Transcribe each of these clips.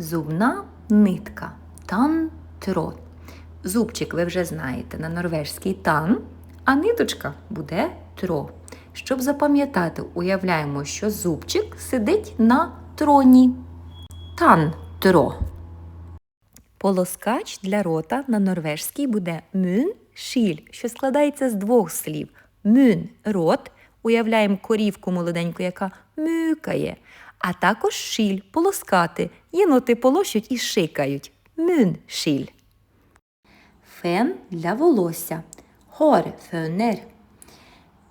зубна нитка. Тан-тро. Зубчик ви вже знаєте на норвежський тан, а ниточка буде тро. Щоб запам'ятати, уявляємо, що зубчик сидить на троні. Тан-тро. Полоскач для рота на норвежській буде мюн шіль, що складається з двох слів. Мюн рот. Уявляємо корівку молоденьку, яка мюкає. А також шіль полоскати. Єноти полощуть і шикають. Мюн шіль. Фен для волосся. Хор фönер.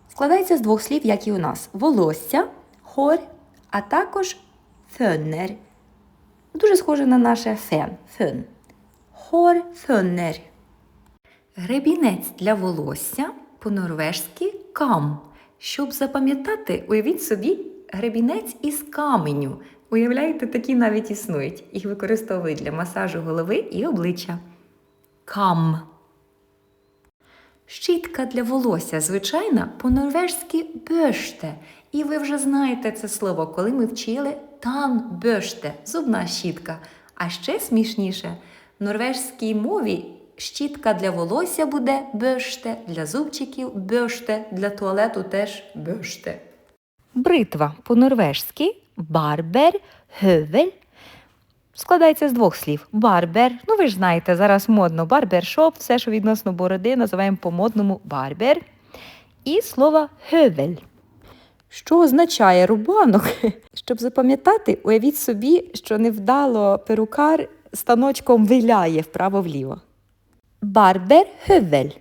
Складається з двох слів, як і у нас: волосся, хор, а також фönner. Дуже схоже на наше фен. Фön. Хор фönner. Гребінець для волосся по-норвежськи кам. Щоб запам'ятати, уявіть собі гребінець із каменю. Уявляєте, такі навіть існують. Їх використовують для масажу голови і обличчя. Кам. Щітка для волосся звичайна по-норвежськи бöште. І ви вже знаєте це слово, коли ми вчили тан-бöште – зубна щітка. А ще смішніше, в норвежській мові щітка для волосся буде бöште, для зубчиків бöште, для туалету теж бöште. Бритва по-норвежськи барбер, хövел. Складається з двох слів. Барбер. Ну ви ж знаєте, зараз модно барбершоп, все, що відносно бороди, називаємо по-модному барбер. І слово хövел. Що означає рубанок? Щоб запам'ятати, уявіть собі, що невдало перукар станочком виляє вправо-вліво. Барбер хövел.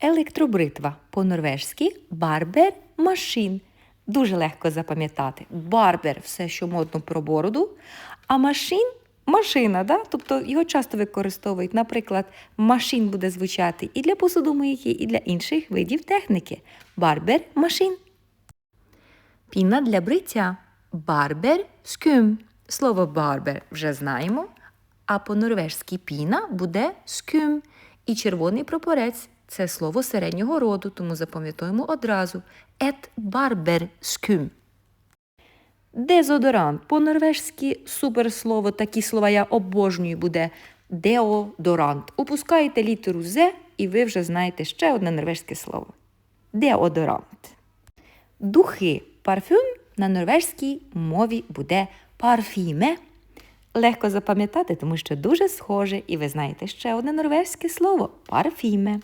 Електробритва по-норвежськи барбер машин. Дуже легко запам'ятати. Барбер все, що модно про бороду, а машин машина, да? тобто його часто використовують. Наприклад, машин буде звучати і для посудомийки, і для інших видів техніки. Барбер машин. Піна для бриття. Барбер скюм. Слово барбер вже знаємо. А по-норвежськи піна буде скюм. І червоний прапорець це слово середнього роду, тому запам'ятуємо одразу. Ет барберскюм. Дезодорант. По-норвежськи суперслово, такі слова я обожнюю буде деодорант. Упускаєте літеру З, і ви вже знаєте ще одне норвежське слово. Деодорант. Духи. Парфюм на норвежській мові буде парфіме. Легко запам'ятати, тому що дуже схоже, і ви знаєте ще одне норвезьке слово парфіме.